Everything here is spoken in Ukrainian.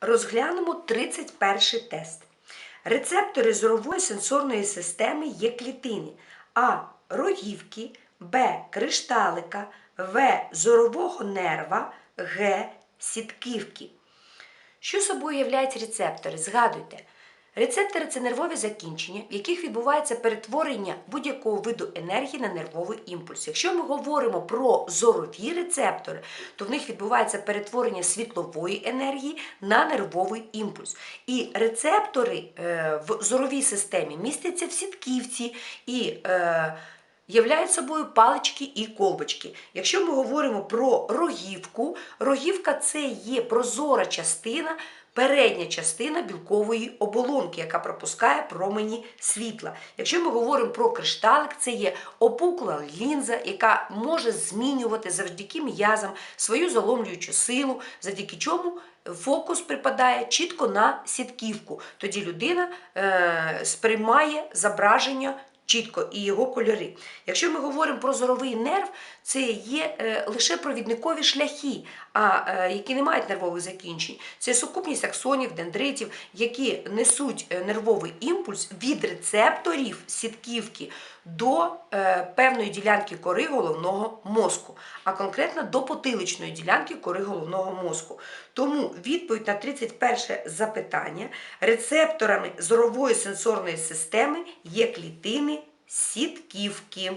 Розглянемо 31 тест. Рецептори зорової сенсорної системи є клітини А. Рогівки, Б. Кришталика, В. Зорового нерва, Г. Сітківки. Що собою являють рецептори? Згадуйте. Рецептори це нервові закінчення, в яких відбувається перетворення будь-якого виду енергії на нервовий імпульс. Якщо ми говоримо про зорові рецептори, то в них відбувається перетворення світлової енергії на нервовий імпульс. І рецептори е, в зоровій системі містяться в сітківці і е, являють собою палички і колбочки. Якщо ми говоримо про рогівку, рогівка це є прозора частина. Передня частина білкової оболонки, яка пропускає промені світла. Якщо ми говоримо про кришталик, це є опукла лінза, яка може змінювати завдяки м'язам свою заломлюючу силу, завдяки чому фокус припадає чітко на сітківку. Тоді людина е, сприймає зображення чітко і його кольори. Якщо ми говоримо про зоровий нерв, це є е, лише провідникові шляхи, а, е, які не мають нервових закінчень. Це сукупність аксонів, дендритів, які несуть е, нервовий імпульс від рецепторів сітківки до певної ділянки кори головного мозку, а конкретно до потиличної ділянки кори головного мозку. Тому відповідь на 31 запитання рецепторами зорової сенсорної системи є клітини сітківки.